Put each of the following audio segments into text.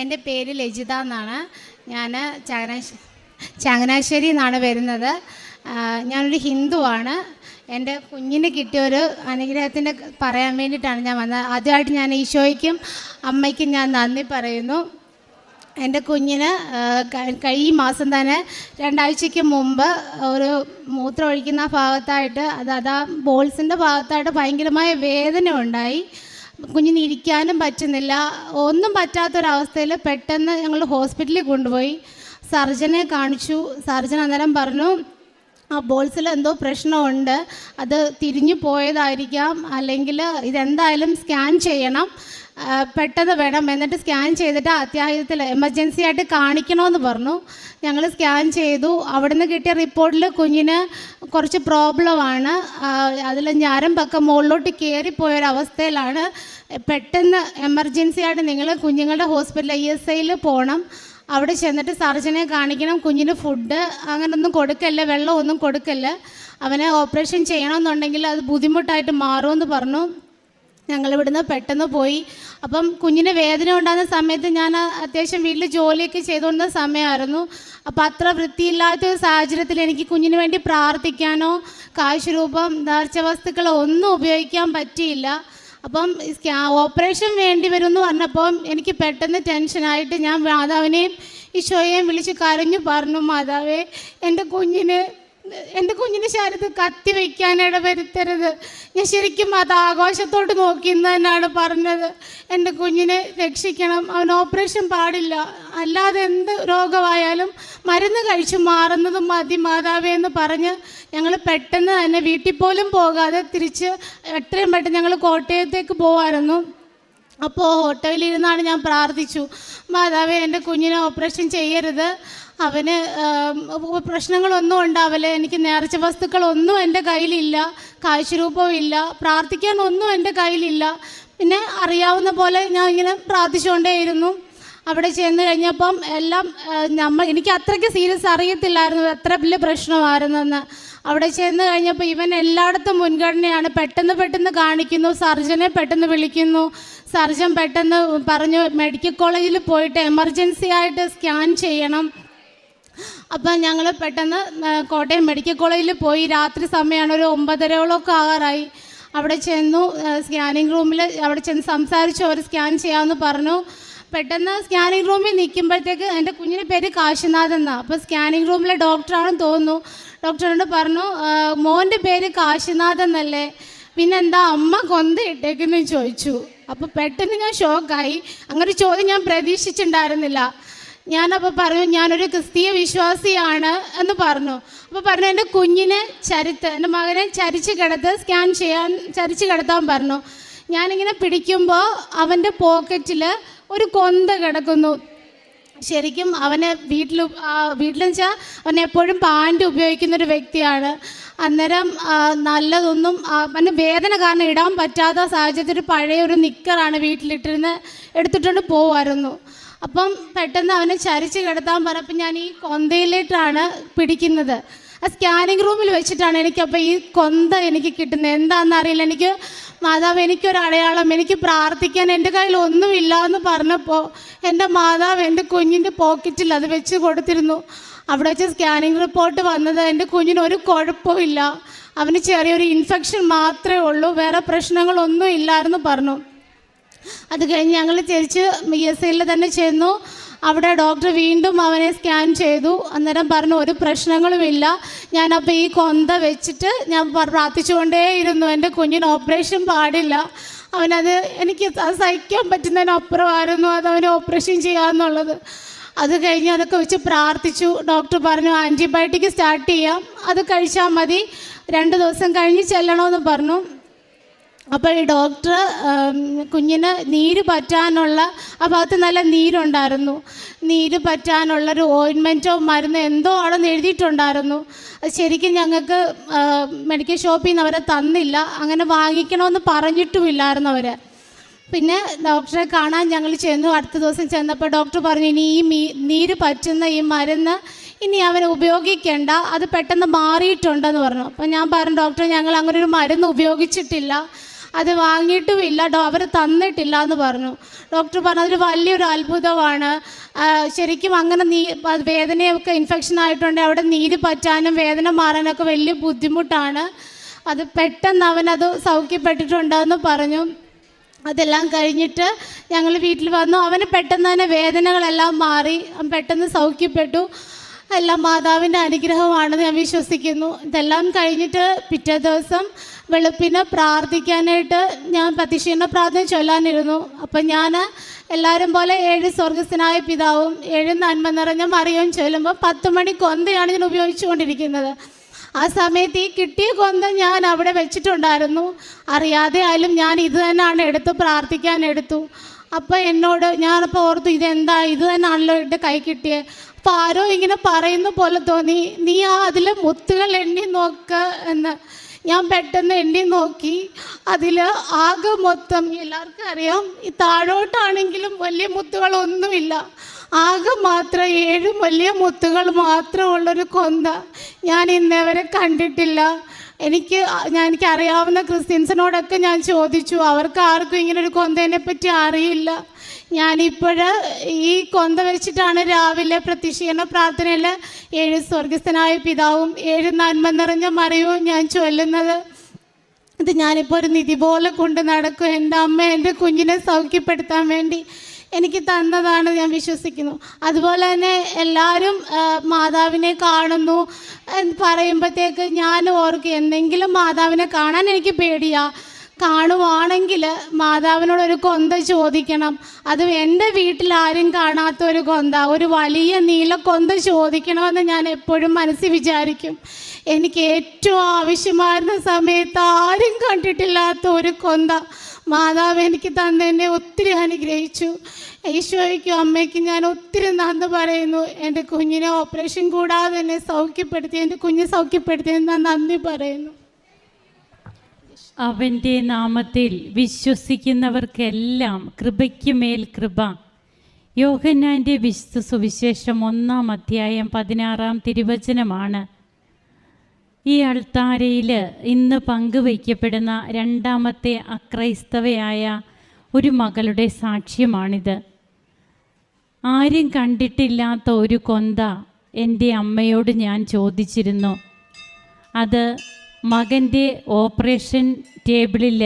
എന്റെ പേര് ലജിത എന്നാണ്. ഞാൻ ചങ്ങനാശ്ശേരി ചങ്ങനാശ്ശേരി നിന്നാണ് വരുന്നത്. ഞാനൊരു ഹിന്ദുവാണ് എന്റെ കുഞ്ഞിന് കിട്ടിയ ഒരു അനുഗ്രഹത്തിന്റെ പറയാൻ വേണ്ടിയിട്ടാണ് ഞാൻ വന്നത്. ആദ്യമായിട്ട് ഞാൻ ഈശോയ്ക്കും അമ്മയ്ക്കും ഞാൻ നന്ദി പറയുന്നു. എന്റെ കുഞ്ഞിന് ഈ മാസം തന്നെ രണ്ടാഴ്ചയ്ക്ക് മുമ്പ് ഒരു മൂത്രം ഒഴിക്കുന്ന ഭാഗത്തായിട്ട് അത് അതാ ബോൾസിന്റെ ഭാഗത്തായിട്ട് ഭയങ്കരമായ വേദന ഉണ്ടായി. കുഞ്ഞിന് ഇരിക്കാനും പറ്റുന്നില്ല. ഒന്നും പറ്റാത്തൊരവസ്ഥയിൽ പെട്ടെന്ന് ഞങ്ങൾ ഹോസ്പിറ്റലിൽ കൊണ്ടുപോയി. സർജനെ കാണിച്ചു. സർജൻ അന്നേരം പറഞ്ഞു ആ ബോൾസിൽ എന്തോ പ്രശ്നമുണ്ട്. അത് തിരിഞ്ഞു പോയതായിരിക്കാം. അല്ലെങ്കിൽ ഇതെന്തായാലും സ്കാൻ ചെയ്യണം. പെട്ടെന്ന് വേണം. എന്നിട്ട് സ്കാൻ ചെയ്തിട്ട് അത്യാഹിതത്തിൽ എമർജൻസി ആയിട്ട് കാണിക്കണമെന്ന് പറഞ്ഞു. ഞങ്ങൾ സ്കാൻ ചെയ്തു. അവിടുന്ന് കിട്ടിയ റിപ്പോർട്ടിൽ കുഞ്ഞിന് കുറച്ച് പ്രോബ്ലമാണ് അതിൽ ഞരമ്പൊക്കെ മുകളിലോട്ട് കയറിപ്പോയൊരവസ്ഥയിലാണ് പെട്ടെന്ന് എമർജൻസി ആയിട്ട് നിങ്ങൾ കുഞ്ഞുങ്ങളുടെ ഹോസ്പിറ്റൽ ഇ എസ് ഐയിൽ പോകണം അവിടെ ചെന്നിട്ട് സർജനെ കാണിക്കണം കുഞ്ഞിന് ഫുഡ് അങ്ങനൊന്നും കൊടുക്കല്ല വെള്ളം ഒന്നും കൊടുക്കല്ല. അവനെ ഓപ്പറേഷൻ ചെയ്യണമെന്നുണ്ടെങ്കിൽ അത് ബുദ്ധിമുട്ടായിട്ട് മാറുമെന്ന് പറഞ്ഞു. ഞങ്ങൾ ഇവിടുന്ന് പെട്ടെന്ന് പോയി. അപ്പം കുഞ്ഞിന് വേദന ഉണ്ടാകുന്ന സമയത്ത് ഞാൻ അത്യാവശ്യം വീട്ടിൽ ജോലിയൊക്കെ ചെയ്തുകൊണ്ട സമയമായിരുന്നു. അപ്പം അത്ര വൃത്തിയില്ലാത്ത ഒരു സാഹചര്യത്തിൽ എനിക്ക് കുഞ്ഞിന് വേണ്ടി പ്രാർത്ഥിക്കാനോ കാശുരൂപം നേർച്ച വസ്തുക്കളോ ഒന്നും ഉപയോഗിക്കാൻ പറ്റിയില്ല. അപ്പം ഓപ്പറേഷൻ വേണ്ടി വരും പറഞ്ഞപ്പോൾ പറഞ്ഞപ്പം എനിക്ക് പെട്ടെന്ന് ടെൻഷനായിട്ട് ഞാൻ മാതാവിനെയും ഈശോയെയും വിളിച്ച് കരഞ്ഞു പറഞ്ഞു മാതാവേ എന്റെ കുഞ്ഞിന് എന്റെ കുഞ്ഞിന്റെ ശരീരത്തിൽ കത്തി വയ്ക്കാൻ ഇടവരുത്തരുത്. ഞാൻ ശരിക്കും അത് ആഘോഷത്തോട്ട് നോക്കിയെന്ന് തന്നെയാണ് പറഞ്ഞത്. എന്റെ കുഞ്ഞിനെ രക്ഷിക്കണം. അവൻ ഓപ്പറേഷൻ പാടില്ല. അല്ലാതെ എന്ത് രോഗമായാലും മരുന്ന് കഴിച്ച് മാറുന്നത് മതി മാതാവേ എന്ന് പറഞ്ഞ് ഞങ്ങൾ പെട്ടെന്ന് തന്നെ വീട്ടിൽ പോലും പോകാതെ തിരിച്ച് എത്രയും പെട്ടെന്ന് ഞങ്ങൾ കോട്ടയത്തേക്ക് പോകാമായിരുന്നു അപ്പോൾ ഹോട്ടലിൽ ഇരുന്നാണ് ഞാൻ പ്രാർത്ഥിച്ചു. മാതാവേ എന്റെ കുഞ്ഞിനെ ഓപ്പറേഷൻ ചെയ്യരുത്. അവന് പ്രശ്നങ്ങളൊന്നും ഉണ്ടാവില്ല എനിക്ക് നേർച്ച വസ്തുക്കളൊന്നും എന്റെ കയ്യിലില്ല കാശുരൂപവും ഇല്ല പ്രാർത്ഥിക്കാനൊന്നും എന്റെ കയ്യിലില്ല. പിന്നെ അറിയാവുന്ന പോലെ ഞാൻ ഇങ്ങനെ പ്രാർത്ഥിച്ചുകൊണ്ടേയിരുന്നു. അവിടെ ചെന്ന് കഴിഞ്ഞപ്പം എല്ലാം നമ്മൾ നമ്മ എനിക്ക് അത്രയ്ക്ക് സീരിയസ് അറിയത്തില്ലായിരുന്നു എത്ര വലിയ പ്രശ്നമായിരുന്നെന്ന്. അവിടെ ചെന്ന് കഴിഞ്ഞപ്പോൾ ഇവൻ എല്ലായിടത്തും മുൻഗണനയാണ് പെട്ടെന്ന് പെട്ടെന്ന് കാണിക്കുന്നു സർജനെ പെട്ടെന്ന് വിളിക്കുന്നു. സർജൻ പെട്ടെന്ന് പറഞ്ഞു മെഡിക്കൽ കോളേജിൽ പോയിട്ട് എമർജൻസി ആയിട്ട് സ്കാൻ ചെയ്യണം. അപ്പം ഞങ്ങൾ പെട്ടെന്ന് കോട്ടയം മെഡിക്കൽ കോളേജിൽ പോയി. രാത്രി സമയമാണ് ഒരു ഒമ്പതരയോളമൊക്കെ ആകാറായി. അവിടെ ചെന്നു സ്കാനിങ് റൂമിൽ അവിടെ ചെന്ന് സംസാരിച്ചു അവർ സ്കാൻ ചെയ്യാമെന്ന് പറഞ്ഞു. പെട്ടെന്ന് സ്കാനിങ് റൂമിൽ നിൽക്കുമ്പോഴത്തേക്ക് എന്റെ കുഞ്ഞിന്റെ പേര് കാശിനാഥ് എന്നാണ് അപ്പോൾ സ്കാനിങ് റൂമിലെ ഡോക്ടറാണെന്ന് തോന്നുന്നു. ഡോക്ടറോട് പറഞ്ഞു മോന്റെ പേര് കാശിനാഥ് എന്നല്ലേ. പിന്നെന്താ അമ്മ കൊന്ത ഇട്ടേക്കെന്ന് ചോദിച്ചു. അപ്പോൾ പെട്ടെന്ന് ഞാൻ ഷോക്കായി. അങ്ങനെ ചോദ്യം ഞാൻ പ്രതീക്ഷിച്ചിട്ടുണ്ടായിരുന്നില്ല. ഞാനപ്പോൾ പറഞ്ഞു ഞാനൊരു ക്രിസ്തീയ വിശ്വാസിയാണ് എന്ന് പറഞ്ഞു. അപ്പോൾ പറഞ്ഞു എന്റെ കുഞ്ഞിനെ ചരിത്ത് എന്റെ മകനെ ചരിച്ച് കിടത്ത് സ്കാൻ ചെയ്യാൻ ചരിച്ച് കിടത്താൻ പറഞ്ഞു. ഞാനിങ്ങനെ പിടിക്കുമ്പോൾ അവന്റെ പോക്കറ്റിൽ ഒരു കൊന്ത കിടക്കുന്നു. ശരിക്കും അവനെ വീട്ടിൽ വീട്ടിലെന്ന് വെച്ചാൽ അവൻ എപ്പോഴും പാന്റ് ഉപയോഗിക്കുന്ന ഒരു വ്യക്തിയാണ്. അന്നേരം നല്ലതൊന്നും അവന് വേദന കാരണം ഇടാൻ പറ്റാത്ത സാഹചര്യത്തിൽ ഒരു പഴയ ഒരു നിക്കറാണ് വീട്ടിലിട്ടിരുന്ന് എടുത്തിട്ടുണ്ട് പോവായിരുന്നു. അപ്പം പെട്ടെന്ന് അവനെ ചരിച്ച് കിടത്താൻ പറഞ്ഞപ്പോൾ ഞാൻ ഈ കൊന്തയിലേട്ടാണ് പിടിക്കുന്നത്. ആ സ്കാനിങ് റൂമിൽ വെച്ചിട്ടാണ് എനിക്കപ്പോൾ ഈ കൊന്ത എനിക്ക് കിട്ടുന്നത്. എന്താണെന്ന് അറിയില്ല. എനിക്ക് മാതാവ് എനിക്കൊരു അടയാളം എനിക്ക് പ്രാർത്ഥിക്കാൻ എന്റെ കയ്യിൽ ഒന്നുമില്ല എന്ന് പറഞ്ഞപ്പോൾ എന്റെ മാതാവ് എന്റെ കുഞ്ഞിന്റെ പോക്കറ്റിൽ അത് വെച്ച് കൊടുത്തിരുന്നു. അവിടെ വെച്ച് സ്കാനിങ് റിപ്പോർട്ട് വന്നത് എന്റെ കുഞ്ഞിന് ഒരു കുഴപ്പമില്ല അവന് ചെറിയൊരു ഇൻഫെക്ഷൻ മാത്രമേ ഉള്ളൂ വേറെ പ്രശ്നങ്ങളൊന്നും ഇല്ലായിരുന്നു പറഞ്ഞു. അത് കഴിഞ്ഞ് ഞങ്ങൾ തിരിച്ച് ബി എസ് സിയിൽ തന്നെ ചെന്നു. അവിടെ ഡോക്ടർ വീണ്ടും അവനെ സ്കാൻ ചെയ്തു. അന്നേരം പറഞ്ഞു ഒരു പ്രശ്നങ്ങളുമില്ല. ഞാനപ്പോൾ ഈ കൊന്ത വെച്ചിട്ട് ഞാൻ പ്രാർത്ഥിച്ചുകൊണ്ടേയിരുന്നു. എന്റെ കുഞ്ഞിന് ഓപ്പറേഷൻ പാടില്ല. അവനത് എനിക്ക് അത് സഹിക്കാൻ പറ്റുന്നതിനപ്പുറമായിരുന്നു അത് അവന് ഓപ്പറേഷൻ ചെയ്യാമെന്നുള്ളത് അത് കഴിഞ്ഞ് അതൊക്കെ വെച്ച് പ്രാർത്ഥിച്ചു. ഡോക്ടർ പറഞ്ഞു ആന്റിബയോട്ടിക് സ്റ്റാർട്ട് ചെയ്യാം. അത് കഴിച്ചാൽ മതി. രണ്ട് ദിവസം കഴിഞ്ഞ് ചെല്ലണമെന്ന് പറഞ്ഞു. അപ്പോൾ ഡോക്ടർ കുഞ്ഞിന് നീര് പറ്റാനുള്ള ആ ഭാഗത്ത് നല്ല നീരുണ്ടായിരുന്നു. നീര് പറ്റാനുള്ള ഒരു ഓയിൻമെന്റോ മരുന്ന് എന്തോ ആണെന്ന് എഴുതിയിട്ടുണ്ടായിരുന്നു. അത് ശരിക്കും ഞങ്ങൾക്ക് മെഡിക്കൽ ഷോപ്പിൽ നിന്ന് അവരെ തന്നില്ല. അങ്ങനെ വാങ്ങിക്കണമെന്ന് പറഞ്ഞിട്ടുമില്ലായിരുന്നു അവർ പിന്നെ ഡോക്ടറെ കാണാൻ ഞങ്ങൾ ചെന്നു. അടുത്ത ദിവസം ചെന്നപ്പോൾ ഡോക്ടർ പറഞ്ഞു ഇനി ഈ മീ നീര് പറ്റുന്ന ഈ മരുന്ന് ഇനി അവൻ ഉപയോഗിക്കേണ്ട. അത് പെട്ടെന്ന് മാറിയിട്ടുണ്ടെന്ന് പറഞ്ഞു. അപ്പോൾ ഞാൻ പറഞ്ഞു ഡോക്ടർ ഞങ്ങൾ അങ്ങനെ ഒരു മരുന്ന് ഉപയോഗിച്ചിട്ടില്ല. അത് വാങ്ങിയിട്ടുമില്ല. അവർ തന്നിട്ടില്ല എന്ന് പറഞ്ഞു. ഡോക്ടർ പറഞ്ഞു അതൊരു വലിയൊരു അത്ഭുതമാണ്. ശരിക്കും അങ്ങനെ നീ വേദനയൊക്കെ ഇൻഫെക്ഷൻ ആയിട്ടുണ്ട്. അവിടെ നീര് പറ്റാനും വേദന മാറാനൊക്കെ വലിയ ബുദ്ധിമുട്ടാണ്. അത് പെട്ടെന്ന് അവനത് സൗഖ്യപ്പെട്ടിട്ടുണ്ടെന്ന് പറഞ്ഞു. അതെല്ലാം കഴിഞ്ഞിട്ട് ഞങ്ങൾ വീട്ടിൽ വന്നു. അവന് പെട്ടെന്ന് തന്നെ വേദനകളെല്ലാം മാറി. പെട്ടെന്ന് സൗഖ്യപ്പെട്ടു. എല്ലാം മാതാവിന്റെ അനുഗ്രഹമാണെന്ന് ഞാൻ വിശ്വസിക്കുന്നു. ഇതെല്ലാം കഴിഞ്ഞിട്ട് പിറ്റേ ദിവസം വെളുപ്പിന് പ്രാർത്ഥിക്കാനായിട്ട് ഞാൻ പ്രതിഷീണ പ്രാർത്ഥന ചൊല്ലാനിരുന്നു. അപ്പം ഞാൻ എല്ലാവരും പോലെ ഏഴ് സ്വർഗസ്ഥനായ പിതാവും ഏഴ് നന്മ നിറഞ്ഞ മറിയവും ചൊല്ലുമ്പോൾ പത്ത് മണി കൊന്തയാണ് ഞാൻ ഉപയോഗിച്ചുകൊണ്ടിരിക്കുന്നത്. ആ സമയത്ത് ഈ കിട്ടിയ കൊന്ത ഞാൻ അവിടെ വെച്ചിട്ടുണ്ടായിരുന്നു. അറിയാതെ ആയാലും ഞാൻ ഇത് തന്നെയാണ് എടുത്ത് പ്രാർത്ഥിക്കാൻ എടുത്തു. അപ്പോൾ എന്നോട് ഞാനപ്പോൾ ഓർത്തു ഇതെന്താ? ഇത് തന്നെയാണല്ലോ എന്റെ കൈ കിട്ടിയത് അപ്പോൾ ആരോ ഇങ്ങനെ പറയുന്ന പോലെ തോന്നി. നീ ആ അതിലെ മുത്തുകൾ എണ്ണി നോക്ക് എന്ന്. ഞാൻ പെട്ടെന്ന് എണ്ണി നോക്കി. അതിൽ ആകെ മൊത്തം എല്ലാവർക്കും അറിയാം ഈ താഴോട്ടാണെങ്കിലും വലിയ മുത്തുകളൊന്നുമില്ല. ആകെ മാത്രം ഏഴ് വലിയ മുത്തുകൾ മാത്രമുള്ളൊരു കൊന്ത ഞാൻ ഇന്നേവരെ കണ്ടിട്ടില്ല. എനിക്ക് ഞാൻ എനിക്ക് അറിയാവുന്ന ക്രിസ്ത്യൻസിനോടൊക്കെ ഞാൻ ചോദിച്ചു അവർക്ക് ആർക്കും ഇങ്ങനെ ഒരു കൊന്തേനെ പറ്റി അറിയില്ല. ഞാനിപ്പോൾ ഈ കൊന്ത വെച്ചിട്ടാണ് രാവിലെ പ്രത്യക്ഷീകരണ പ്രാർത്ഥനയിൽ ഏഴ് സ്വർഗസ്ഥനായ പിതാവും ഏഴ് നന്മ നിറഞ്ഞ മറിയവും ഞാൻ ചൊല്ലുന്നത്. ഇത് ഞാനിപ്പോൾ ഒരു നിധി പോലെ കൊണ്ട് നടക്കും. എന്റെ അമ്മ എന്റെ കുഞ്ഞിനെ സൗഖ്യപ്പെടുത്താൻ വേണ്ടി എനിക്ക് തന്നതാണ് ഞാൻ വിശ്വസിക്കുന്നു. അതുപോലെ തന്നെ എല്ലാവരും മാതാവിനെ കാണുന്നു എന്ന് പറയുമ്പോഴത്തേക്ക് ഞാൻ ഓർക്കും എന്തെങ്കിലും മാതാവിനെ കാണാൻ എനിക്ക് പേടിയാ. കാണുവാണെങ്കിൽ മാതാവിനോട് ഒരു കൊന്ത ചോദിക്കണം. അതും എന്റെ വീട്ടിൽ ആരും കാണാത്ത ഒരു കൊന്ത. ഒരു വലിയ നീല കൊന്ത ചോദിക്കണമെന്ന് ഞാൻ എപ്പോഴും മനസ്സിൽ വിചാരിക്കും. എനിക്ക് ഏറ്റവും ആവശ്യമായിരുന്ന സമയത്ത് ആരും കണ്ടിട്ടില്ലാത്ത ഒരു കൊന്ത മാതാവ് എനിക്ക് തന്നെന്നെ ഒത്തിരി അനുഗ്രഹിച്ചു. ഈശോയ്ക്കും അമ്മയ്ക്കും ഞാൻ ഒത്തിരി നന്ദി പറയുന്നു. എന്റെ കുഞ്ഞിനെ ഓപ്പറേഷൻ കൂടാതെ തന്നെ സൗഖ്യപ്പെടുത്തി എന്റെ കുഞ്ഞ് സൗഖ്യപ്പെടുത്തിയെന്ന് ഞാൻ നന്ദി പറയുന്നു. അവന്റെ നാമത്തിൽ വിശ്വസിക്കുന്നവർക്കെല്ലാം കൃപയ്ക്ക് മേൽ കൃപ. യോഹന്നാന്റെ വിശുദ്ധ സുവിശേഷം ഒന്നാം അധ്യായം പതിനാറാം തിരുവചനമാണ്. ഈ അൾത്താരയിൽ ഇന്ന് പങ്കുവയ്ക്കപ്പെടുന്ന രണ്ടാമത്തെ അക്രൈസ്തവയായ ഒരു മകളുടെ സാക്ഷ്യമാണിത്. ആരും കണ്ടിട്ടില്ലാത്ത ഒരു കൊന്ത എന്റെ അമ്മയോട് ഞാൻ ചോദിച്ചിരുന്നു. അത് മകന്റെ ഓപ്പറേഷൻ ടേബിളിൽ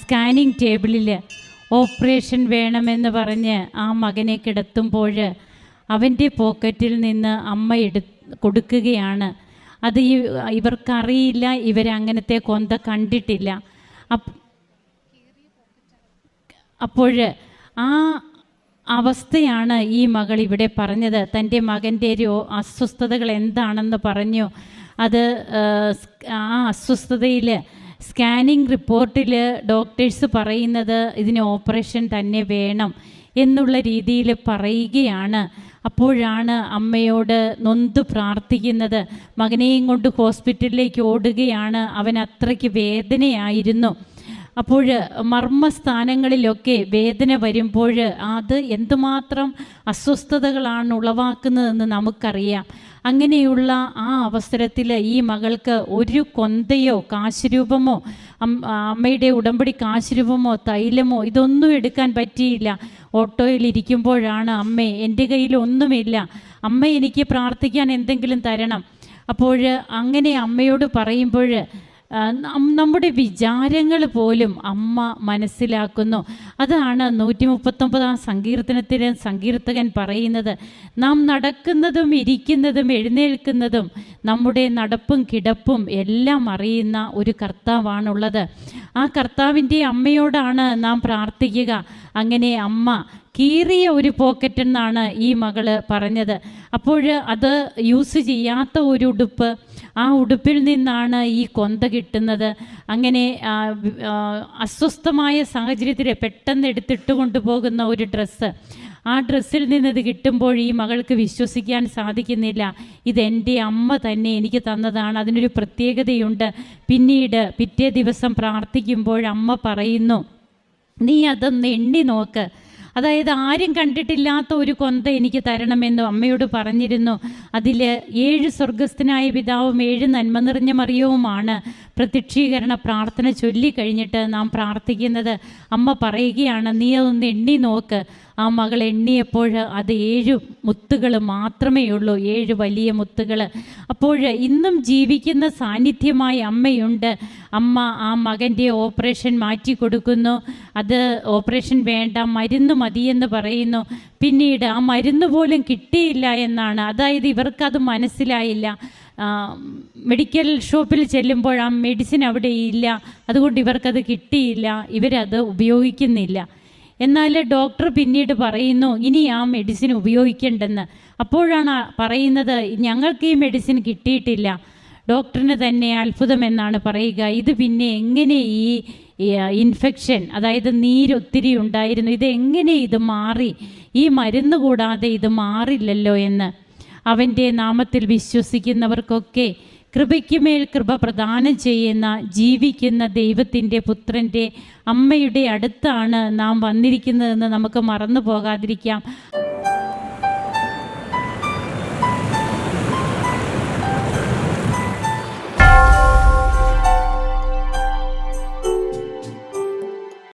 സ്കാനിങ് ടേബിളിൽ ഓപ്പറേഷൻ വേണമെന്ന് പറഞ്ഞ് ആ മകനെ കിടത്തുമ്പോൾ അവന്റെ പോക്കറ്റിൽ നിന്ന് അമ്മ എടു കൊടുക്കുകയാണ്. അത് ഈ ഇവർക്കറിയില്ല ഇവരങ്ങനത്തെ കൊന്ത കണ്ടിട്ടില്ല. അപ്പോൾ ആ അവസ്ഥയാണ് ഈ മകൾ ഇവിടെ പറഞ്ഞത്. തന്റെ മകന്റെ ഒരു അസ്വസ്ഥതകൾ എന്താണെന്ന് പറഞ്ഞു. അത് ആ, അസ്വസ്ഥതയിൽ സ്കാനിങ് റിപ്പോർട്ടിൽ ഡോക്ടേഴ്സ് പറയുന്നത് ഇതിന് ഓപ്പറേഷൻ തന്നെ വേണം എന്നുള്ള രീതിയിൽ പറയുകയാണ്. അപ്പോഴാണ് അമ്മയോട് നൊന്ത് പ്രാർത്ഥിക്കുന്നത്. മകനെയും കൊണ്ട് ഹോസ്പിറ്റലിലേക്ക് ഓടുകയാണ്. അവൻ അത്രയ്ക്ക് വേദനയായിരുന്നു. അപ്പോൾ മർമ്മസ്ഥാനങ്ങളിലൊക്കെ വേദന വരുമ്പോൾ അത് എന്തുമാത്രം അസ്വസ്ഥതകളാണ് ഉളവാക്കുന്നതെന്ന് നമുക്കറിയാം. അങ്ങനെയുള്ള ആ അവസരത്തിൽ ഈ മകൾക്ക് ഒരു കൊന്തയോ കാശുരൂപമോ അമ്മയുടെ ഉടമ്പടി കാശുരൂപമോ തൈലമോ ഇതൊന്നും എടുക്കാൻ പറ്റിയില്ല. ഓട്ടോയിൽ ഇരിക്കുമ്പോഴാണ് അമ്മേ എന്റെ കയ്യിൽ ഒന്നുമില്ല. അമ്മ എനിക്ക് പ്രാർത്ഥിക്കാൻ എന്തെങ്കിലും തരണം. അപ്പോൾ അങ്ങനെ അമ്മയോട് പറയുമ്പോൾ നമ്മുടെ വിചാരങ്ങൾ പോലും അമ്മ മനസ്സിലാക്കുന്നു. അതാണ് നൂറ്റി മുപ്പത്തൊമ്പതാം സങ്കീർത്തനത്തിൽ സങ്കീർത്തകൻ പറയുന്നത്. നാം നടക്കുന്നതും ഇരിക്കുന്നതും എഴുന്നേൽക്കുന്നതും നമ്മുടെ നടപ്പും കിടപ്പും എല്ലാം അറിയുന്ന ഒരു കർത്താവാണുള്ളത്. ആ കർത്താവിന്റെ അമ്മയോടാണ് നാം പ്രാർത്ഥിക്കുക. അങ്ങനെ അമ്മ കീറിയ ഒരു പോക്കറ്റ് എന്നാണ് ഈ മകൾ പറഞ്ഞത്. അപ്പോൾ അത് യൂസ് ചെയ്യാത്ത ഒരു ഉടുപ്പ് ആ ഉടുപ്പിൽ നിന്നാണ് ഈ കൊന്ത കിട്ടുന്നത്. അങ്ങനെ അസ്വസ്ഥമായ സാഹചര്യത്തിൽ പെട്ടെന്ന് എടുത്തിട്ട് കൊണ്ടുപോകുന്ന ഒരു ഡ്രസ്സ് ആ ഡ്രസ്സിൽ നിന്ന് ഇത് കിട്ടുമ്പോൾ ഈ മകൾക്ക് വിശ്വസിക്കാൻ സാധിക്കുന്നില്ല. ഇതെന്റെ അമ്മ തന്നെ എനിക്ക് തന്നതാണ്. അതിനൊരു പ്രത്യേകതയുണ്ട്. പിന്നീട് പിറ്റേ ദിവസം പ്രാർത്ഥിക്കുമ്പോൾ അമ്മ പറയുന്നു നീ അതൊന്ന് എണ്ണി നോക്ക്. അതായത് ആരും കണ്ടിട്ടില്ലാത്ത ഒരു കൊന്ത എനിക്ക് തരണമെന്ന് അമ്മയോട് പറഞ്ഞിരുന്നു. അതിൽ ഏഴ് സ്വർഗസ്ഥനായ പിതാവും ഏഴ് നന്മ നിറഞ്ഞ മറിയവുമാണ്. പ്രത്യക്ഷീകരണ പ്രാർത്ഥന ചൊല്ലിക്കഴിഞ്ഞിട്ട് നാം പ്രാർത്ഥിക്കുന്നത് അമ്മ പറയുകയാണ് നീ അതൊന്ന് എണ്ണി നോക്ക്. ആ മകൾ എണ്ണിയപ്പോൾ അത് ഏഴ് മുത്തുകൾ മാത്രമേ ഉള്ളൂ ഏഴ് വലിയ മുത്തുകൾ. അപ്പോൾ ഇന്നും ജീവിക്കുന്ന സാന്നിധ്യമായി അമ്മയുണ്ട്. അമ്മ ആ മകന്റെ ഓപ്പറേഷൻ മാറ്റി കൊടുക്കുന്നു. അത് ഓപ്പറേഷൻ വേണ്ട മരുന്ന് മതിയെന്ന് പറയുന്നു. പിന്നീട് ആ മരുന്ന് പോലും കിട്ടിയില്ല എന്നാണ്. അതായത് ഇവർക്കത് മനസ്സിലായില്ല. മെഡിക്കൽ ഷോപ്പിൽ ചെല്ലുമ്പോൾ ആ മെഡിസിൻ അവിടെ ഇല്ല. അതുകൊണ്ട് ഇവർക്കത് കിട്ടിയില്ല. ഇവരത് ഉപയോഗിക്കുന്നില്ല. എന്നാൽ ഡോക്ടർ പിന്നീട് പറയുന്നു ഇനി ആ മെഡിസിൻ ഉപയോഗിക്കേണ്ടെന്ന്. അപ്പോഴാണ് പറയുന്നത് ഞങ്ങൾക്ക് ഈ മെഡിസിൻ കിട്ടിയിട്ടില്ല. ഡോക്ടറിന് തന്നെ അത്ഭുതമെന്നാണ് പറയുക. ഇത് പിന്നെ എങ്ങനെ ഈ ഈ, ഇൻഫെക്ഷൻ അതായത് നീരൊത്തിരി ഉണ്ടായിരുന്നു ഇത് എങ്ങനെ ഇത് മാറി? ഈ മരുന്ന് കൂടാതെ ഇത് മാറില്ലല്ലോ എന്ന്. അവന്റെ നാമത്തിൽ വിശ്വസിക്കുന്നവർക്കൊക്കെ കൃപയ്ക്കുമേൽ കൃപ പ്രദാനം ചെയ്യുന്ന ജീവിക്കുന്ന ദൈവത്തിന്റെ പുത്രന്റെ അമ്മയുടെ അടുത്താണ് നാം വന്നിരിക്കുന്നതെന്ന് നമുക്ക് മറന്നു പോകാതിരിക്കാം